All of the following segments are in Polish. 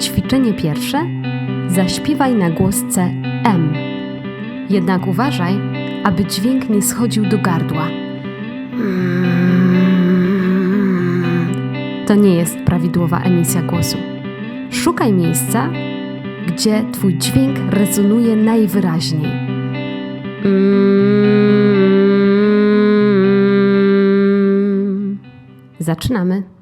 Ćwiczenie pierwsze. Zaśpiewaj na głosce M. Jednak uważaj, aby dźwięk nie schodził do gardła. To nie jest prawidłowa emisja głosu. Szukaj miejsca, gdzie Twój dźwięk rezonuje najwyraźniej. Zaczynamy.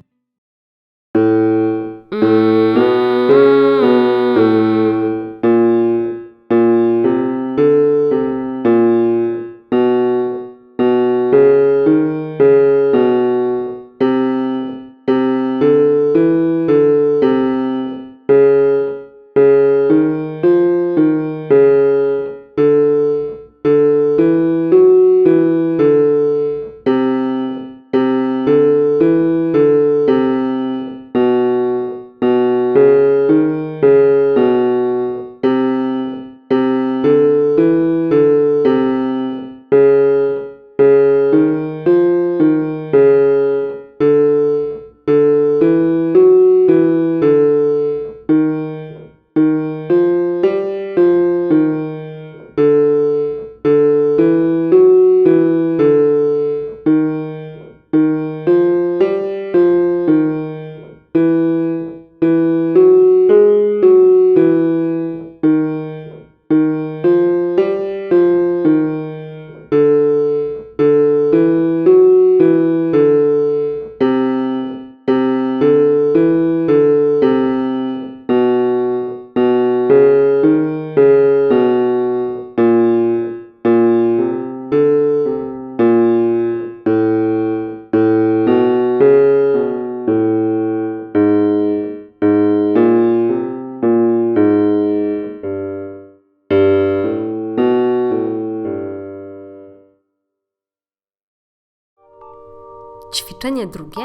Ćwiczenie drugie,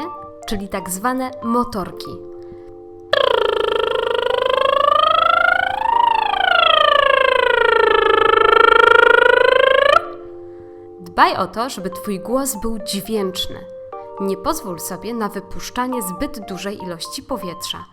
czyli tak zwane motorki. Dbaj o to, żeby Twój głos był dźwięczny. Nie pozwól sobie na wypuszczanie zbyt dużej ilości powietrza.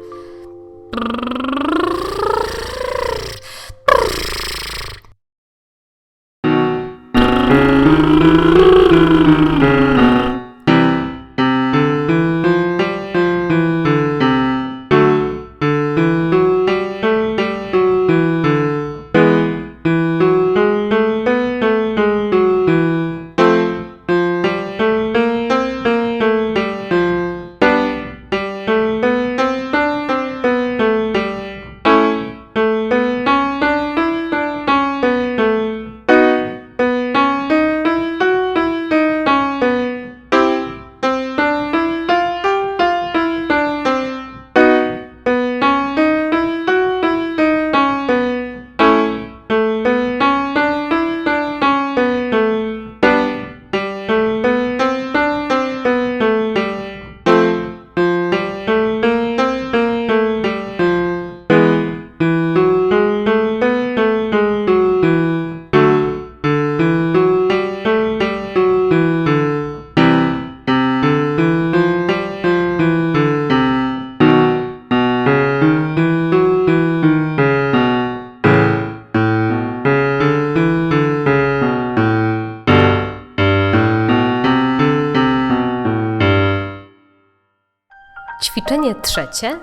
Trzecie.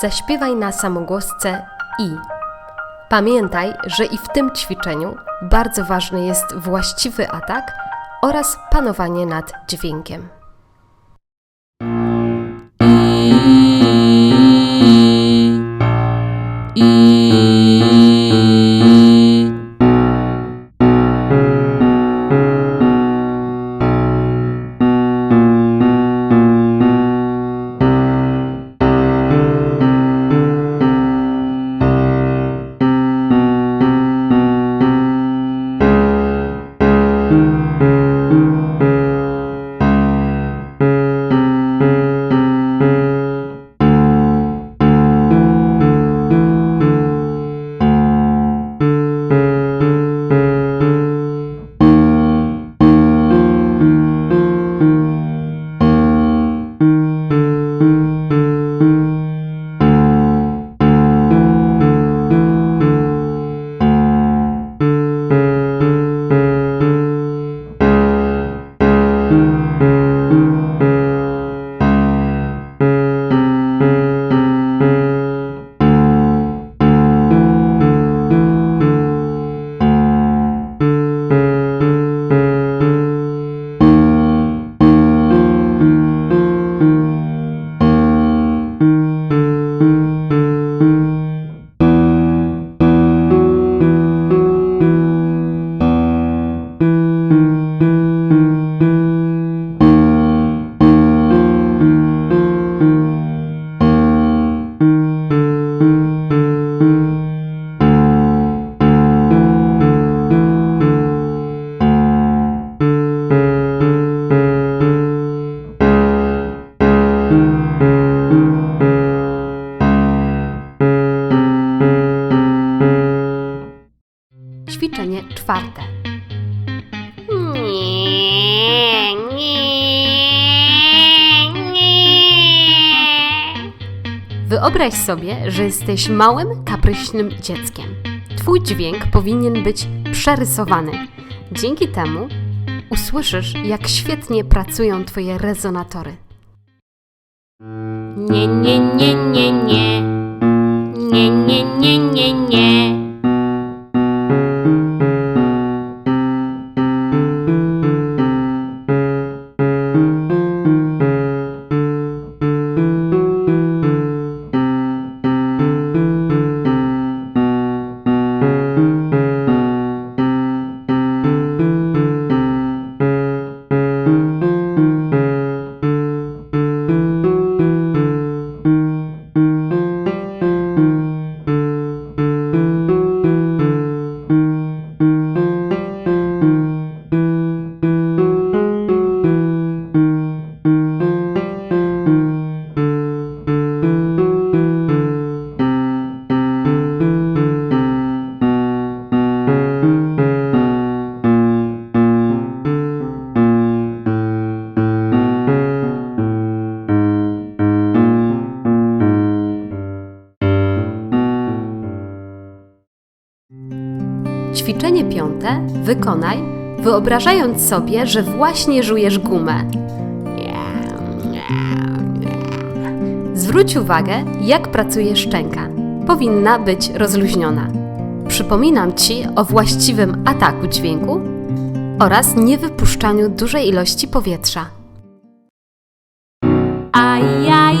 Zaśpiewaj na samogłosce i. Pamiętaj, że i w tym ćwiczeniu bardzo ważny jest właściwy atak oraz panowanie nad dźwiękiem. Czwarte. Nie, nie, nie. Wyobraź sobie, że jesteś małym, kapryśnym dzieckiem. Twój dźwięk powinien być przerysowany. Dzięki temu usłyszysz, jak świetnie pracują Twoje rezonatory. Nie, nie, nie, nie, nie. Nie, nie, nie, nie, nie. Ćwiczenie piąte wykonaj, wyobrażając sobie, że właśnie żujesz gumę. Zwróć uwagę, jak pracuje szczęka. Powinna być rozluźniona. Przypominam Ci o właściwym ataku dźwięku oraz niewypuszczaniu dużej ilości powietrza. A ja